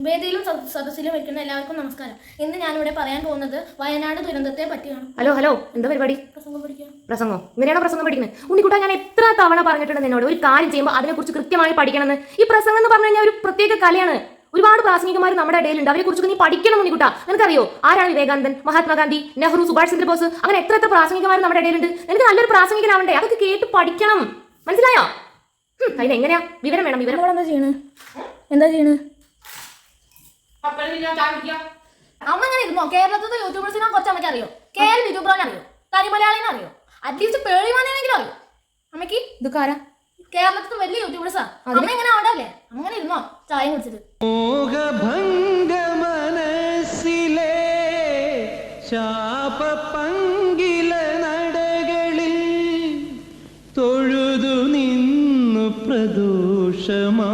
വേദിയിലും സദ- സദസ്സിലും വയ്ക്കുന്ന എല്ലാവർക്കും നമസ്കാരം. ഇന്ന് ഞാനിവിടെ പറയാൻ പോകുന്നത് വയനാട് ദുരന്തത്തെ പറ്റിയാണ്. ഹലോ ഹലോ എന്താ പരിപാടി? പ്രസംഗം പഠിക്കാം. പ്രസംഗോ? ഇങ്ങനെയാണോ പ്രസംഗം പഠിക്കുന്നത്? ഉണ്ണിക്കുട്ടാ ഞാൻ എത്ര തവണ പറഞ്ഞിട്ടുണ്ട് നിന്നോട്? ഒരു കാര്യം ചെയ്യുമ്പോൾ അതിനെക്കുറിച്ച് കൃത്യമായി പഠിക്കണമെന്ന്. ഈ പ്രസംഗം എന്ന് പറഞ്ഞു കഴിഞ്ഞാൽ ഒരു പ്രത്യേക കലയാണ്. ഒരുപാട് പ്രാസംഗികമാർ നമ്മുടെ ഇടയിലുണ്ട്. അവരെ കുറിച്ച് നീ പഠിക്കണം ഉണ്ണിക്കുട്ടാ. നിനക്കറിയോ? ആരാണ് വിവേകാനന്ദൻ മഹാത്മാഗാന്ധി നെഹ്റു സുഭാഷ് ചന്ദ്രബോസ്? അങ്ങനെ എത്ര എത്ര പ്രാസംഗികമാർ നമ്മുടെ ഇടയിലുണ്ട്. നിനക്ക് നല്ലൊരു പ്രാസംഗികനാവണ്ടേ? അതൊക്കെ കേട്ട് പഠിക്കണം. മനസ്സിലായോ? അതിനെങ്ങനെയാ? വിവരം വേണം വിവരം. എന്താ ചെയ്യണേ? എന്താ ചെയ്യണ്? അമ്മ ഇങ്ങനെ ഇരുന്നോ? കേരളത്തിലെ യൂട്യൂബേഴ്സിനെ കുറച്ച് അമ്മയ്ക്ക് അറിയോ? കേരള യൂട്യൂബറിനെ അറിയോ? തനിമലയാളിനെ അറിയോ? അറ്റ്ലീസ്റ്റ് പേളിമാനെങ്കിലും അറിയോ? അമ്മയ്ക്ക് ഇതൊക്കെ ആരാ കേരളത്തിലെ വലിയ യൂട്യൂബേഴ്സാ അമ്മ ഇങ്ങനെ ആവണ്ടല്ലേ അമ്മ ഇങ്ങനെ ഇരുന്നോ? ചായ കുടിച്ചിട്ട്. മനസ്സിലെ ശാപപങ്കില നടകളിൽ തൊഴുതു നിന്നു പ്രദോഷമാ